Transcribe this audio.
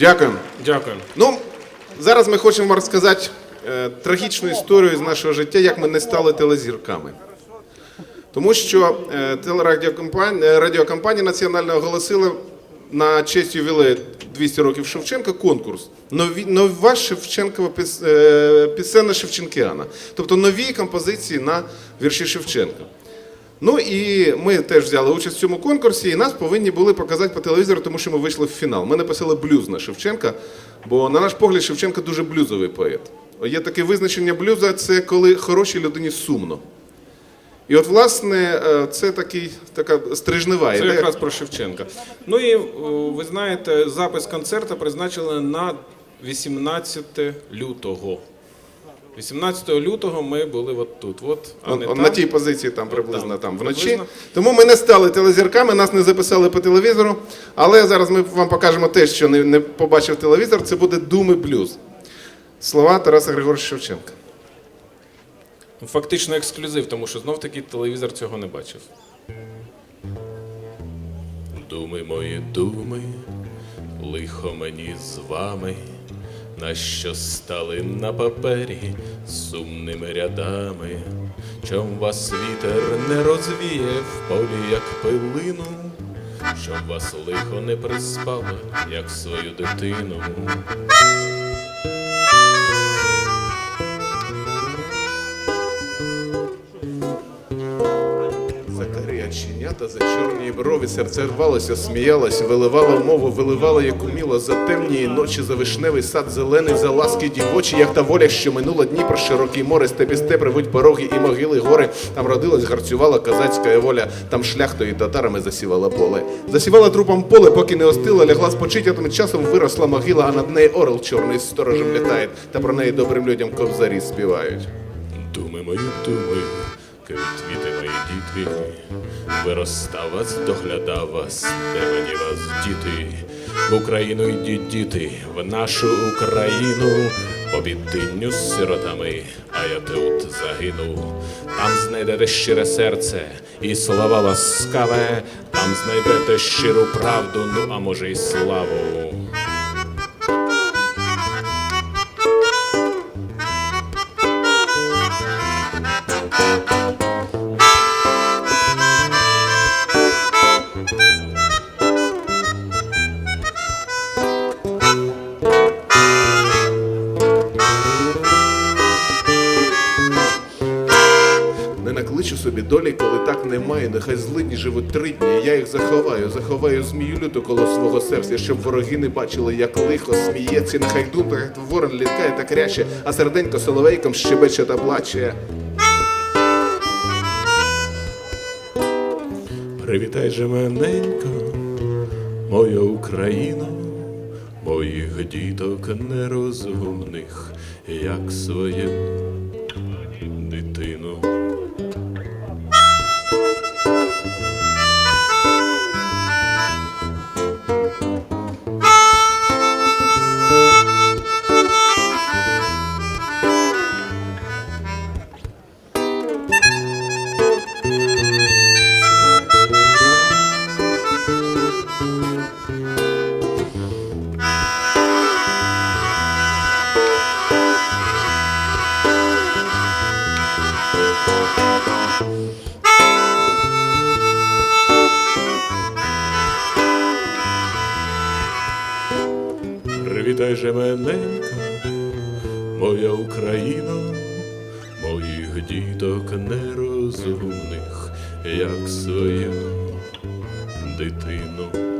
Дякую. Дякую. Ну, зараз ми хочемо вам розказати е, трагічну історію з нашого життя, як ми не стали телезірками. Тому що е, телерадіокомпанія е, радіокомпанія національна оголосила на честь ювілею 200 років Шевченка конкурс. Нові, нова Шевченкова піс, е, пісенна Шевченкіана. Тобто нові композиції на вірші Шевченка. Ну і ми теж взяли участь в цьому конкурсі, і нас повинні були показати по телевізору, тому що ми вийшли в фінал. Ми написали блюз на Шевченка, бо, на наш погляд, Шевченко дуже блюзовий поет. Є таке визначення блюза це коли хорошій людині сумно. І от, власне, е, це такий, така стрижнева Це ідея. якраз про Шевченка. Ну і ви знаєте, запис концерту призначили на 18 лютого. 18 лютого ми були от тут. От, а Он- не он там. на тій позиції там приблизно там, там вночі. приблизно. Тому ми не стали телезірками, нас не записали по телевізору. Але зараз ми вам покажемо те, що не, не побачив телевізор. Це буде думи блюз. Слова Тараса Григоровича Шевченка. Фактично ексклюзив, тому що знов таки телевізор цього не бачив. Думи мої, думи, лихо мені з вами, на що стали на папері сумними рядами, чом вас вітер не розвіє в полі, як пилину, щоб вас лихо не приспало, як свою дитину. Оченята, за чорні брові серце рвалося, сміялось, виливало мову, виливало, як уміло, за темні ночі, за вишневий сад зелений, за ласки дівочі, як та воля, що минула Дніпро, широкий море, степі степ ревуть пороги і могили гори. Там родилась, гарцювала козацька воля, там шляхтою татарами засівала поле. Засівала трупом поле, поки не остила, лягла спочить, а тим часом виросла могила, а над нею орел чорний сторожем літає, та про неї добрим людям ковзарі співають. Думи мої, думи, квіти діти, виростав вас, доглядав вас, де мені вас діти, в Україну йдіть діти, в нашу Україну, по з сиротами, а я тут загину. Там знайдете щире серце і слова ласкаве, там знайдете щиру правду, ну а може й славу. Не накличу собі долі, коли так немає. Нехай злидні живуть три дні. Я їх заховаю, заховаю змію люту коло свого серця, щоб вороги не бачили, як лихо сміється. Нехай думка, ворон літкає та кряче, а серденько соловейком щебече та плаче. Привітай же мененько, моя Україно, моїх діток нерозумних, як своє дитину. Привітай же мененько, моя Україно, моїх діток нерозумних, як свою дитину.